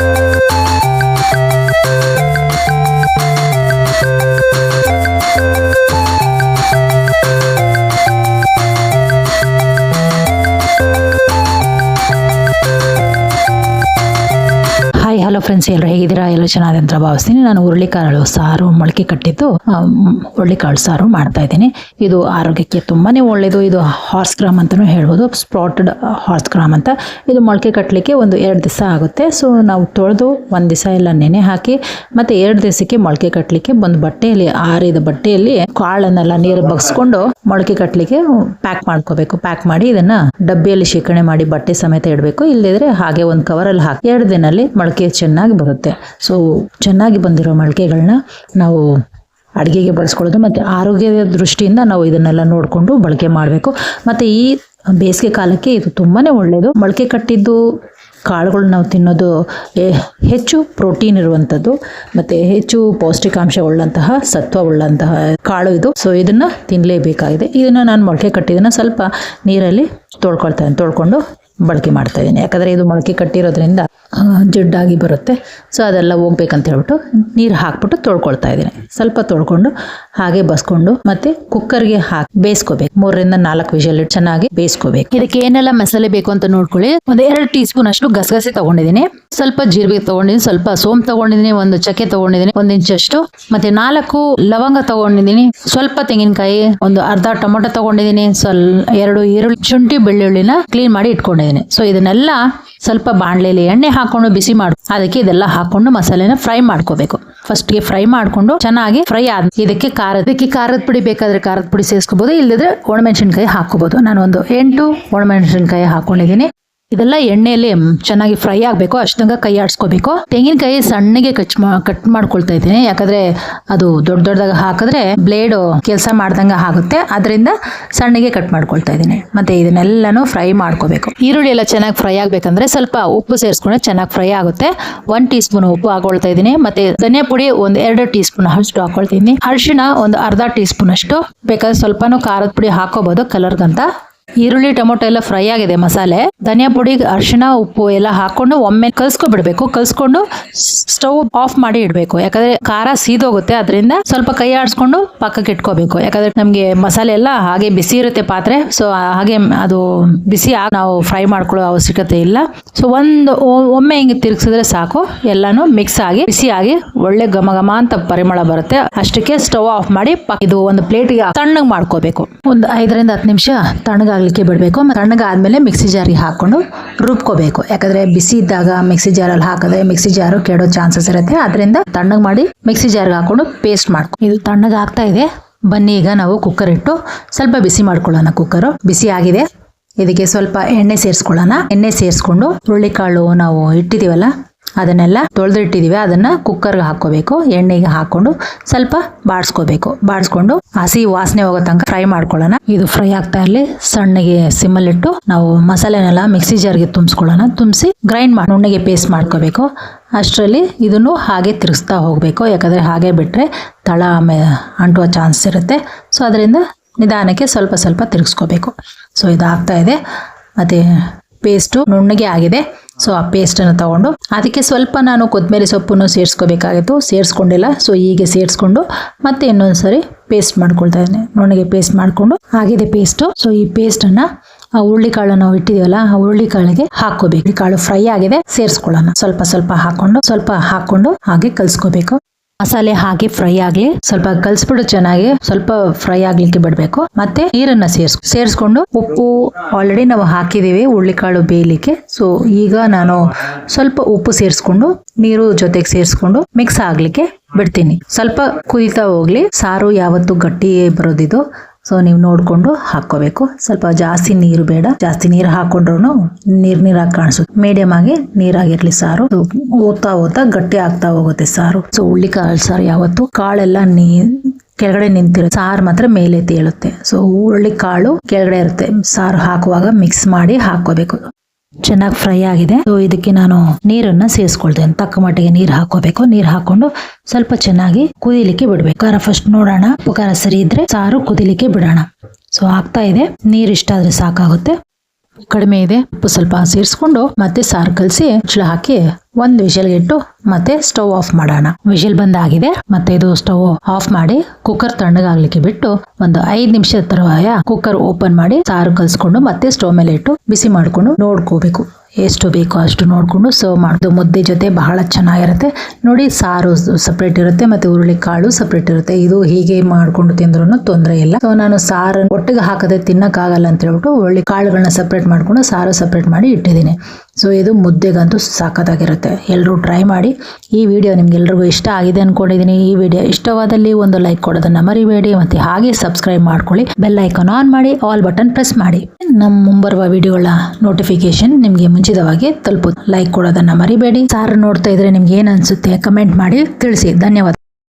Música ಎಲ್ಲರೂ ಹೇಗಿದ್ದೀರಾ? ಎಲ್ಲರೂ ಚೆನ್ನಾಗಿದೆ ಅಂತ ಭಾವಿಸ್ತೀನಿ. ನಾನು ಹುರುಳಿಕಾಳು ಸಾರು ಮೊಳಕೆ ಕಟ್ಟಿದ್ದು ಹುರುಳಿಕಾಳು ಸಾರು ಮಾಡ್ತಾ ಇದ್ದೀನಿ. ಇದು ಆರೋಗ್ಯಕ್ಕೆ ತುಂಬಾನೇ ಒಳ್ಳೆಯದು ಇದು ಹಾರ್ಸ್ ಗ್ರಾಮ್ ಅಂತಲೂ ಹೇಳ್ಬೋದು. ಸ್ಪ್ರಾಟೆಡ್ ಹಾರ್ಸ್ ಗ್ರಾಮ್ ಅಂತ. ಇದು ಮೊಳಕೆ ಕಟ್ಟಲಿಕ್ಕೆ ಒಂದು ಎರಡು ದಿವಸ ಆಗುತ್ತೆ. ಸೊ ನಾವು ತೊಳೆದು ಒಂದು ದಿವಸ ಎಲ್ಲ ನೆನೆ ಹಾಕಿ, ಮತ್ತೆ ಎರಡು ದಿವಸಕ್ಕೆ ಮೊಳಕೆ ಕಟ್ಟಲಿಕ್ಕೆ ಒಂದು ಬಟ್ಟೆಯಲ್ಲಿ, ಆರಿದ ಬಟ್ಟೆಯಲ್ಲಿ ಕಾಳನ್ನೆಲ್ಲ ನೀರು ಬಗ್ಸ್ಕೊಂಡು ಮೊಳಕೆ ಕಟ್ಟಲಿಕ್ಕೆ ಪ್ಯಾಕ್ ಮಾಡ್ಕೋಬೇಕು. ಪ್ಯಾಕ್ ಮಾಡಿ ಇದನ್ನ ಡಬ್ಬಿಯಲ್ಲಿ ಶೇಖರಣೆ ಮಾಡಿ ಬಟ್ಟೆ ಸಮೇತ ಇಡಬೇಕು. ಇಲ್ಲದಿದ್ರೆ ಹಾಗೆ ಒಂದು ಕವರಲ್ಲಿ ಹಾಕಿ, ಎರಡು ದಿನಲ್ಲಿ ಮೊಳಕೆ ಚೆನ್ನಾಗಿ ಬರುತ್ತೆ. ಸೊ ಚೆನ್ನಾಗಿ ಬಂದಿರೋ ಮೊಳಕೆಗಳನ್ನ ನಾವು ಅಡುಗೆಗೆ ಬಳಸ್ಕೊಳ್ಳೋದು ಮತ್ತು ಆರೋಗ್ಯದ ದೃಷ್ಟಿಯಿಂದ ನಾವು ಇದನ್ನೆಲ್ಲ ನೋಡಿಕೊಂಡು ಬಳಕೆ ಮಾಡಬೇಕು. ಮತ್ತು ಈ ಬೇಸಿಗೆ ಕಾಲಕ್ಕೆ ಇದು ತುಂಬಾ ಒಳ್ಳೆಯದು ಮೊಳಕೆ ಕಟ್ಟಿದ್ದು ಕಾಳುಗಳು ನಾವು ತಿನ್ನೋದು ಹೆಚ್ಚು ಪ್ರೋಟೀನ್ ಇರುವಂಥದ್ದು ಮತ್ತು ಹೆಚ್ಚು ಪೌಷ್ಟಿಕಾಂಶ ಉಳ್ಳಂತಹ ಸತ್ವ ಉಳ್ಳಂತಹ ಕಾಳು ಇದು. ಸೊ ಇದನ್ನು ತಿನ್ನಲೇಬೇಕಾಗಿದೆ ಇದನ್ನು ನಾನು ಮೊಳಕೆ ಕಟ್ಟಿದ್ದನ್ನು ಸ್ವಲ್ಪ ನೀರಲ್ಲಿ ತೊಳ್ಕೊಳ್ತಾ ತೊಳ್ಕೊಂಡು ಬಳಕೆ ಮಾಡ್ತಾ ಇದ್ದೀನಿ. ಯಾಕಂದರೆ ಇದು ಮೊಳಕೆ ಕಟ್ಟಿರೋದ್ರಿಂದ ಜಡ್ಡಾಗಿ ಜಿಡ್ಡಾಗಿ ಬರುತ್ತೆ. ಸೊ ಅದೆಲ್ಲ ಹೋಗ್ಬೇಕಂತ ಹೇಳ್ಬಿಟ್ಟು ನೀರು ಹಾಕ್ಬಿಟ್ಟು ತೊಳ್ಕೊಳ್ತಾ ಇದ್ದೀನಿ. ಸ್ವಲ್ಪ ತೊಳ್ಕೊಂಡು ಹಾಗೆ ಬಸ್ಕೊಂಡು ಮತ್ತೆ ಕುಕ್ಕರ್ಗೆ ಹಾಕಿ ಬೇಯಿಸ್ಕೋಬೇಕು. ಮೂರರಿಂದ ನಾಲ್ಕು ವಿಷಲ್ ಚೆನ್ನಾಗಿ ಬೇಯಿಸ್ಕೋಬೇಕು. ಇದಕ್ಕೆ ಏನೆಲ್ಲ ಮಸಾಲೆ ಬೇಕು ಅಂತ ನೋಡ್ಕೊಳ್ಳಿ. ಒಂದು ಎರಡು ಟೀ ಸ್ಪೂನ್ ಅಷ್ಟು ಗಸಗಸೆ ತಗೊಂಡಿದ್ದೀನಿ. ಸ್ವಲ್ಪ ಜೀರಿಗೆ ತಗೊಂಡಿದ್ದೀನಿ, ಸ್ವಲ್ಪ ಸೋಮ್ ತಗೊಂಡಿದ್ದೀನಿ, ಒಂದು ಚಕ್ಕೆ ತಗೊಂಡಿದ್ದೀನಿ, ಒಂದು ಇಂಚಷ್ಟು ಮತ್ತೆ ನಾಲ್ಕು ಲವಂಗ ತಗೊಂಡಿದ್ದೀನಿ, ಸ್ವಲ್ಪ ತೆಂಗಿನಕಾಯಿ, ಒಂದು ಅರ್ಧ ಟೊಮೊಟೊ ತಗೊಂಡಿದ್ದೀನಿ ಸ್ವಲ್ಪ ಎರಡು ಈರುಳ್ಳಿ, ಶುಂಠಿ ಬೆಳ್ಳುಳ್ಳಿನ ಕ್ಲೀನ್ ಮಾಡಿ ಇಟ್ಕೊಂಡಿದ್ದೀನಿ ಸೊ ಇದನ್ನೆಲ್ಲ ಸ್ವಲ್ಪ ಬಾಣಲೆಯಲ್ಲಿ ಎಣ್ಣೆ ಹಾಕೊಂಡು ಬಿಸಿ ಮಾಡಿ. ಅದಕ್ಕೆ ಇದೆಲ್ಲ ಹಾಕೊಂಡು ಮಸಾಲೆನ ಫ್ರೈ ಮಾಡ್ಕೋಬೇಕು. ಫಸ್ಟ್ಗೆ ಫ್ರೈ ಮಾಡ್ಕೊಂಡು ಚೆನ್ನಾಗಿ ಫ್ರೈ ಆದ ಇದಕ್ಕೆ ಖಾರ ಇದಕ್ಕೆ ಖಾರದ ಪುಡಿ ಬೇಕಾದ್ರೆ ಖಾರದ ಪುಡಿ ಸೇರಿಸ್ಕೋಬಹುದು ಇಲ್ಲದಿದ್ರೆ ಒಣಮೆಣಸಿನ್ಕಾಯಿ ಹಾಕೋಬಹುದು ನಾನು ಒಂದು ಎಂಟು ಒಣಮೆಣಸಿನ್ಕಾಯಿ ಹಾಕೊಂಡಿದ್ದೀನಿ ಇದೆಲ್ಲ ಎಣ್ಣೆಯಲ್ಲಿ ಚೆನ್ನಾಗಿ ಫ್ರೈ ಆಗಬೇಕು ಅಷ್ಟಂಗ ಕೈ ಆಡಿಸ್ಕೋಬೇಕು. ತೆಂಗಿನಕಾಯಿ ಸಣ್ಣಗೆ ಕಚ್ ಕಟ್ ಮಾಡ್ಕೊಳ್ತಾ ಇದ್ದೀನಿ. ಯಾಕಂದ್ರೆ ಅದು ದೊಡ್ಡ ದೊಡ್ಡದಾಗ ಹಾಕಿದ್ರೆ ಬ್ಲೇಡ್ ಕೆಲಸ ಮಾಡ್ದಂಗೆ ಆಗುತ್ತೆ. ಅದರಿಂದ ಸಣ್ಣಗೆ ಕಟ್ ಮಾಡ್ಕೊಳ್ತಾ ಇದ್ದೀನಿ. ಮತ್ತೆ ಇದನ್ನೆಲ್ಲನೂ ಫ್ರೈ ಮಾಡ್ಕೋಬೇಕು. ಈರುಳ್ಳಿ ಎಲ್ಲ ಚೆನ್ನಾಗಿ ಫ್ರೈ ಆಗ್ಬೇಕಂದ್ರೆ ಸ್ವಲ್ಪ ಉಪ್ಪು ಸೇರಿಸ್ಕೊಂಡ್ರೆ ಚೆನ್ನಾಗಿ ಫ್ರೈ ಆಗುತ್ತೆ. ಒನ್ ಟೀ ಸ್ಪೂನ್ ಉಪ್ಪು ಹಾಕೊಳ್ತಾ ಇದ್ದೀನಿ. ಮತ್ತೆ ಧನಿಯಾ ಪುಡಿ ಒಂದು ಎರಡು ಟೀ ಸ್ಪೂನ್ ಅಷ್ಟು ಹಾಕೊಳ್ತೀನಿ ಅರಿಶಿಣ ಒಂದು ಅರ್ಧ ಟೀ ಸ್ಪೂನ್ ಅಷ್ಟು ಬೇಕಾದ್ರೆ ಸ್ವಲ್ಪನೂ ಖಾರದ ಪುಡಿ ಹಾಕೋಬಹುದು ಕಲರ್ಗಂತ. ಈರುಳ್ಳಿ, ಟೊಮೊಟೊ ಎಲ್ಲ ಫ್ರೈ ಆಗಿದೆ ಮಸಾಲೆ. ಧನಿಯಾ ಪುಡಿ, ಅರಿಶಿಣ, ಉಪ್ಪು ಎಲ್ಲ ಹಾಕೊಂಡು ಒಮ್ಮೆ ಕಲ್ಸ್ಕೊಬಿಡ್ಬೇಕು. ಕಲ್ಸ್ಕೊಂಡು ಸ್ಟವ್ ಆಫ್ ಮಾಡಿ ಇಡಬೇಕು. ಯಾಕಂದ್ರೆ ಖಾರ ಸೀದೋಗುತ್ತೆ, ಅದರಿಂದ ಸ್ವಲ್ಪ ಕೈ ಆಡಿಸ್ಕೊಂಡು ಪಕ್ಕಕ್ಕೆ ಇಟ್ಕೋಬೇಕು. ಯಾಕಂದ್ರೆ ನಮಗೆ ಮಸಾಲೆ ಎಲ್ಲ ಹಾಗೆ ಬಿಸಿ ಇರುತ್ತೆ ಪಾತ್ರೆ, ಸೊ ಹಾಗೆ ಅದು ಬಿಸಿ ನಾವು ಫ್ರೈ ಮಾಡ್ಕೊಳ್ಳೋ ಅವಶ್ಯಕತೆ ಇಲ್ಲ. ಸೊ ಒಂದು ಒಮ್ಮೆ ಹಿಂಗೆ ತಿರ್ಗಿಸಿದ್ರೆ ಸಾಕು. ಎಲ್ಲಾನು ಮಿಕ್ಸ್ ಆಗಿ, ಬಿಸಿ ಆಗಿ ಒಳ್ಳೆ ಘಮ ಘಮ ಅಂತ ಪರಿಮಳ ಬರುತ್ತೆ. ಅಷ್ಟಕ್ಕೆ ಸ್ಟವ್ ಆಫ್ ಮಾಡಿ ಇದು ಒಂದು ಪ್ಲೇಟ್ಗೆ ತಣ್ಣಗೆ ಮಾಡ್ಕೋಬೇಕು. ಒಂದು ಐದರಿಂದ ಹತ್ತು ನಿಮಿಷ ತಣ್ಣಗಾಗ್ಲಿಕ್ಕೆ ಬಿಡಬೇಕು. ತಣ್ಣಗಾದಮೇಲೆ ಮಿಕ್ಸಿ ಜಾರಿಗೆ ಹಾಕೊಂಡು ರುಬ್ಕೋಬೇಕು. ಯಾಕಂದ್ರೆ ಬಿಸಿ ಇದ್ದಾಗ ಮಿಕ್ಸಿ ಜಾರಲ್ಲಿ ಹಾಕಿದ್ರೆ ಮಿಕ್ಸಿ ಜಾರು ಕೆಡೋ ಚಾನ್ಸಸ್ ಇರುತ್ತೆ. ಅದರಿಂದ ತಣ್ಣಗೆ ಮಾಡಿ ಮಿಕ್ಸಿ ಜಾರ್ಗೆ ಹಾಕೊಂಡು ಪೇಸ್ಟ್ ಮಾಡ್ಕೊ. ಇದು ತಣ್ಣಗೆ ಆಗ್ತಾ ಇದೆ. ಬನ್ನಿ ಈಗ ನಾವು ಕುಕ್ಕರ್ ಇಟ್ಟು ಸ್ವಲ್ಪ ಬಿಸಿ ಮಾಡ್ಕೊಳ್ಳೋಣ ಕುಕ್ಕರು ಬಿಸಿ ಆಗಿದೆ. ಇದಕ್ಕೆ ಸ್ವಲ್ಪ ಎಣ್ಣೆ ಸೇರಿಸ್ಕೊಳ್ಳೋಣ. ಎಣ್ಣೆ ಸೇರಿಸ್ಕೊಂಡು ಹುರುಳಿಕಾಳು ನಾವು ಇಟ್ಟಿದ್ದೀವಲ್ಲ ಅದನ್ನೆಲ್ಲ ತೊಳೆದಿಟ್ಟಿದ್ದೀವಿ ಅದನ್ನ ಕುಕ್ಕರ್ಗೆ ಹಾಕೋಬೇಕು ಎಣ್ಣೆಗೆ ಹಾಕೊಂಡು ಸ್ವಲ್ಪ ಬಾಡಿಸ್ಕೋಬೇಕು. ಬಾಡಿಸ್ಕೊಂಡು ಹಸಿ ವಾಸನೆ ಹೋಗೋ ತನಕ ಫ್ರೈ ಮಾಡ್ಕೊಳ್ಳೋಣ. ಇದು ಫ್ರೈ ಆಗ್ತಾ ಇರಲಿ. ಸಣ್ಣಗೆ ಸಿಮ್ಮಲ್ಲಿಟ್ಟು ನಾವು ಮಸಾಲೆನೆಲ್ಲ ಮಿಕ್ಸಿ ಜಾರ್ಗೆ ತುಂಬಿಸ್ಕೊಳ್ಳೋಣ. ತುಂಬಿಸಿ ಗ್ರೈಂಡ್ ಮಾಡಿ, ನುಣ್ಣಗೆ ಪೇಸ್ಟ್ ಮಾಡ್ಕೋಬೇಕು. ಅಷ್ಟರಲ್ಲಿ ಇದನ್ನು ಹಾಗೆ ತಿರುಗಿಸ್ತಾ ಹೋಗಬೇಕು. ಯಾಕಂದ್ರೆ ಹಾಗೆ ಬಿಟ್ರೆ ತಳ ಅಂಟುವ ಚಾನ್ಸ್ ಇರುತ್ತೆ. ಸೊ ಅದರಿಂದ ನಿಧಾನಕ್ಕೆ ಸ್ವಲ್ಪ ಸ್ವಲ್ಪ ತಿರುಗಿಸ್ಕೋಬೇಕು. ಸೊ ಇದಾಗ್ತಾ ಇದೆ. ಮತ್ತೆ ಪೇಸ್ಟು ನುಣ್ಣಗೆ ಆಗಿದೆ. ಸೊ, ಆ ಪೇಸ್ಟನ್ನು ತಗೊಂಡು ಅದಕ್ಕೆ ಸ್ವಲ್ಪ ನಾನು ಕೊತ್ತಂಬರಿ ಸೊಪ್ಪನ್ನು ಸೇರಿಸ್ಕೋಬೇಕಾಗಿತ್ತು. ಸೇರಿಸ್ಕೊಂಡಿಲ್ಲ. ಸೊ, ಹೀಗೆ ಸೇರಿಸ್ಕೊಂಡು ಮತ್ತೆ ಇನ್ನೊಂದು ಸರಿ ಪೇಸ್ಟ್ ಮಾಡ್ಕೊಳ್ತಾ ಇದ್ದೀನಿ ನುಣ್ಣಗೆ ಪೇಸ್ಟ್ ಮಾಡಿಕೊಂಡು ಆಗಿದೆ ಪೇಸ್ಟು. ಸೊ, ಈ ಪೇಸ್ಟನ್ನು ಆ ಹುರುಳಿಕಾಳು ನಾವು ಇಟ್ಟಿದೀವಲ್ಲ ಆ ಹುರುಳಿಕಾಳಿಗೆ ಹಾಕೋಬೇಕು ಕಾಳು ಫ್ರೈ ಆಗಿದೆ. ಸೇರಿಸ್ಕೊಳ್ಳೋಣ. ಸ್ವಲ್ಪ ಸ್ವಲ್ಪ ಹಾಕೊಂಡು ಸ್ವಲ್ಪ ಹಾಕೊಂಡು ಹಾಗೆ ಕಲ್ಸ್ಕೋಬೇಕು. ಮಸಾಲೆ ಹಾಗೆ ಫ್ರೈ ಆಗ್ಲಿ, ಸ್ವಲ್ಪ ಕಲ್ಸ್ಬಿಡು ಚೆನ್ನಾಗಿ, ಸ್ವಲ್ಪ ಫ್ರೈ ಆಗ್ಲಿಕ್ಕೆ ಬಿಡಬೇಕು. ಮತ್ತೆ ನೀರನ್ನ ಸೇರ್ಸ್, ಸೇರಿಸ್ಕೊಂಡು ಉಪ್ಪು ಆಲ್ರೆಡಿ ನಾವು ಹಾಕಿದೀವಿ ಹುಳ್ಳಿಕಾಳು ಬೇಯಲಿಕ್ಕೆ. ಸೊ ಈಗ ನಾನು ಸ್ವಲ್ಪ ಉಪ್ಪು ಸೇರಿಸ್ಕೊಂಡು, ನೀರು ಜೊತೆಗೆ ಸೇರಿಸ್ಕೊಂಡು ಮಿಕ್ಸ್ ಆಗ್ಲಿಕ್ಕೆ ಬಿಡ್ತೀನಿ. ಸ್ವಲ್ಪ ಕುದಿತಾ ಹೋಗ್ಲಿ, ಸಾರು ಯಾವತ್ತು ಗಟ್ಟಿ ಬರೋದಿದು. ಸೊ ನೀವು ನೋಡ್ಕೊಂಡು ಹಾಕೋಬೇಕು ಸ್ವಲ್ಪ ಜಾಸ್ತಿ ನೀರು ಬೇಡ. ಜಾಸ್ತಿ ನೀರು ಹಾಕೊಂಡ್ರು ನೀರ್ ನೀರಾಗಿ ಕಾಣಿಸುತ್ತೆ. ಮೀಡಿಯಂ ಆಗಿ ನೀರಾಗಿರ್ಲಿ ಸಾರು. ಓದ್ತಾ ಓದ್ತಾ ಗಟ್ಟಿ ಆಗ್ತಾ ಹೋಗುತ್ತೆ ಸಾರು. ಸೊ ಹುಳ್ಳಿ ಕಾಳು ಸಾರು ಯಾವತ್ತು ಕಾಳೆಲ್ಲ ನೀ, ಕೆಳಗಡೆ ನಿಂತಿರುತ್ತೆ ಸಾರು ಮಾತ್ರ ಮೇಲೆ ತೇಳುತ್ತೆ. ಸೊ ಹುರುಳಿ ಕಾಳು ಕೆಳಗಡೆ ಇರುತ್ತೆ. ಸಾರು ಹಾಕುವಾಗ ಮಿಕ್ಸ್ ಮಾಡಿ ಹಾಕೋಬೇಕು ಚೆನ್ನಾಗಿ ಫ್ರೈ ಆಗಿದೆ. ಸೊ ಇದಕ್ಕೆ ನಾನು ನೀರನ್ನ ಸೇರಿಸ್ಕೊಳ್ತೇನೆ ತಕ್ಕ ಮಟ್ಟಿಗೆ ನೀರು ಹಾಕೋಬೇಕು. ನೀರು ಹಾಕೊಂಡು ಸ್ವಲ್ಪ ಚೆನ್ನಾಗಿ ಕುದಿಲಿಕ್ಕೆ ಬಿಡ್ಬೇಕು. ಖಾರ ಫಸ್ಟ್ ನೋಡೋಣ. ಉಪಕಾರ ಸರಿ ಇದ್ರೆ ಸಾರು ಕುದಿಲಿಕ್ಕೆ ಬಿಡೋಣ. ಸೊ ಆಗ್ತಾ ಇದೆ. ನೀರು ಇಷ್ಟ ಆದ್ರೆ ಸಾಕಾಗುತ್ತೆ. ಕಡಿಮೆ ಇದೆ. ಉಪ್ಪು ಸ್ವಲ್ಪ ಸೇರಿಸ್ಕೊಂಡು ಮತ್ತೆ ಸಾರ್ ಕಲಸಿ ಮುಚ್ಚಳ ಹಾಕಿ ಒಂದ್ ವಿಷಲ್ಗೆ ಇಟ್ಟು ಮತ್ತೆ ಸ್ಟವ್ ಆಫ್ ಮಾಡೋಣ. ವಿಷಲ್ ಬಂದಾಗಿದೆ. ಮತ್ತೆ ಇದು ಸ್ಟವ್ ಆಫ್ ಮಾಡಿ ಕುಕ್ಕರ್ ತಣ್ಣಗಾಗ್ಲಿಕ್ಕೆ ಬಿಟ್ಟು ಒಂದು ಐದ್ ನಿಮಿಷ ತರುವಾಯ ಕುಕ್ಕರ್ ಓಪನ್ ಮಾಡಿ ಸಾರು ಕಲ್ಸ್ಕೊಂಡು ಮತ್ತೆ ಸ್ಟವ್ ಮೇಲೆ ಇಟ್ಟು ಬಿಸಿ ಮಾಡ್ಕೊಂಡು ನೋಡ್ಕೋಬೇಕು. ಎಷ್ಟು ಬೇಕೋ ಅಷ್ಟು ನೋಡಿಕೊಂಡು ಸರ್ವ್ ಮಾಡೋದು ಮುದ್ದೆ ಜೊತೆ ಬಹಳ ಚೆನ್ನಾಗಿರುತ್ತೆ. ನೋಡಿ ಸಾರು ಸಪ್ರೇಟ್ ಇರುತ್ತೆ ಮತ್ತೆ ಹುರುಳಿ ಕಾಳು ಸಪ್ರೇಟ್ ಇರುತ್ತೆ. ಇದು ಹೀಗೆ ಮಾಡ್ಕೊಂಡು ತಿಂದ್ರೂ ತೊಂದರೆ ಇಲ್ಲ. ಸೊ ನಾನು ಸಾರು ಒಟ್ಟಿಗೆ ಹಾಕದೆ ತಿನ್ನಕ್ಕಾಗಲ್ಲ ಅಂತ ಹೇಳ್ಬಿಟ್ಟು ಹುರುಳಿ ಕಾಳುಗಳನ್ನ ಸಪ್ರೇಟ್ ಮಾಡ್ಕೊಂಡು ಸಾರು ಸಪ್ರೇಟ್ ಮಾಡಿ ಇಟ್ಟಿದ್ದೀನಿ. ಸೊ ಇದು ಮುದ್ದೆಗಂತೂ ಸಾಕತ್ತಾಗಿರುತ್ತೆ ಎಲ್ಲರೂ ಟ್ರೈ ಮಾಡಿ. ಈ ವಿಡಿಯೋ ನಿಮ್ಗೆಲ್ರಿಗೂ ಇಷ್ಟ ಆಗಿದೆ ಅಂದ್ಕೊಂಡಿದ್ದೀನಿ ಈ ವಿಡಿಯೋ ಇಷ್ಟವಾದಲ್ಲಿ ಒಂದು ಲೈಕ್ ಕೊಡೋದನ್ನ ಮರಿಬೇಡಿ. ಮತ್ತೆ ಹಾಗೆ ಸಬ್ಸ್ಕ್ರೈಬ್ ಮಾಡ್ಕೊಳ್ಳಿ. ಬೆಲ್ ಐಕಾನ್ ಆನ್ ಮಾಡಿ. ಆಲ್ ಬಟನ್ ಪ್ರೆಸ್ ಮಾಡಿ. ನಮ್ಮ ಮುಂಬರುವ ವಿಡಿಯೋಗಳ ನೋಟಿಫಿಕೇಶನ್ ನಿಮಗೆ ಮುಂಚಿತವಾಗಿ ತಲುಪೋದು ಲೈಕ್ ಕೊಡೋದನ್ನ ಮರಿಬೇಡಿ. ಸಾರು ನೋಡ್ತಾ ಇದ್ರೆ ನಿಮ್ಗೆ ಏನು ಅನ್ಸುತ್ತೆ? ಕಮೆಂಟ್ ಮಾಡಿ. ತಿಳಿಸಿ. ಧನ್ಯವಾದ.